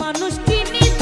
মানুষ কিনি